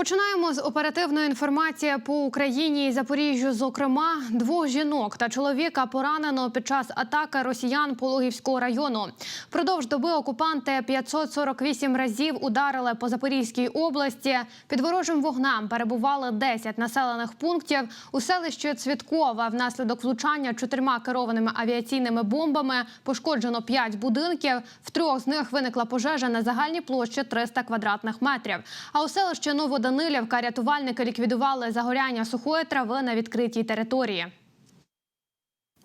Починаємо з оперативної інформації по Україні і Запоріжжю. Зокрема, двох жінок та чоловіка поранено під час атаки росіян Пологівського району. Впродовж доби окупанти 548 разів ударили по Запорізькій області. Під ворожим вогнем перебували 10 населених пунктів. У селищі Цвіткове внаслідок влучання чотирма керованими авіаційними бомбами пошкоджено 5 будинків. В трьох з них виникла пожежа на загальній площі 300 квадратних метрів. А у селищі Новоданилівка рятувальники ліквідували загоряння сухої трави на відкритій території.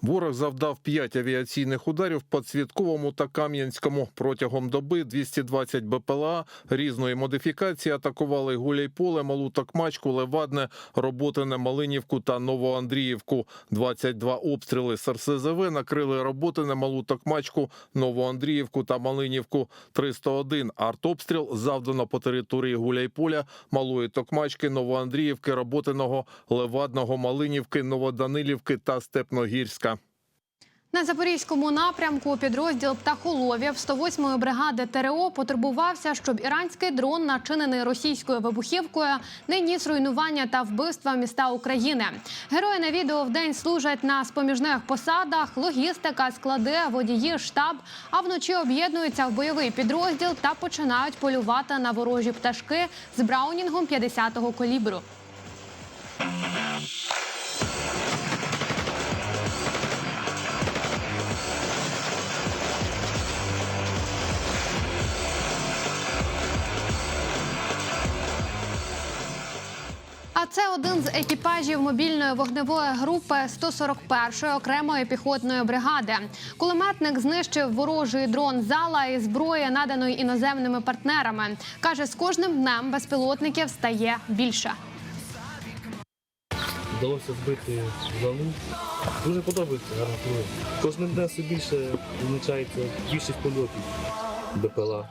Ворог завдав 5 авіаційних ударів по Цвітковому та Кам'янському. Протягом доби 220 БПЛА різної модифікації атакували Гуляйполе, Малу Токмачку, Левадне, Роботине, Малинівку та Новоандріївку. 22 обстріли з РСЗВ накрили Роботине, Малу Токмачку, Новоандріївку та Малинівку. 301 артобстріл завдано по території Гуляйполя, Малої Токмачки, Новоандріївки, Роботиного, Левадного, Малинівки, Новоданилівки та Степногірська. На запорізькому напрямку підрозділ Птахоловів 108-ї бригади ТРО потурбувався, щоб іранський дрон, начинений російською вибухівкою, не ніс руйнування та вбивства міста України. Герої на відео вдень служать на споміжних посадах, логістика, склади, водії, штаб. А вночі об'єднуються в бойовий підрозділ та починають полювати на ворожі пташки з браунінгом 50-го калібру. Це один з екіпажів мобільної вогневої групи 141-ї окремої піхотної бригади. Кулеметник знищив ворожий дрон зала і зброї, наданої іноземними партнерами. каже, з кожним днем безпілотників стає більше. Вдалося збити залу. Дуже подобається гарно коли. Кожним днем все більше визначається більшість польотів БПЛА.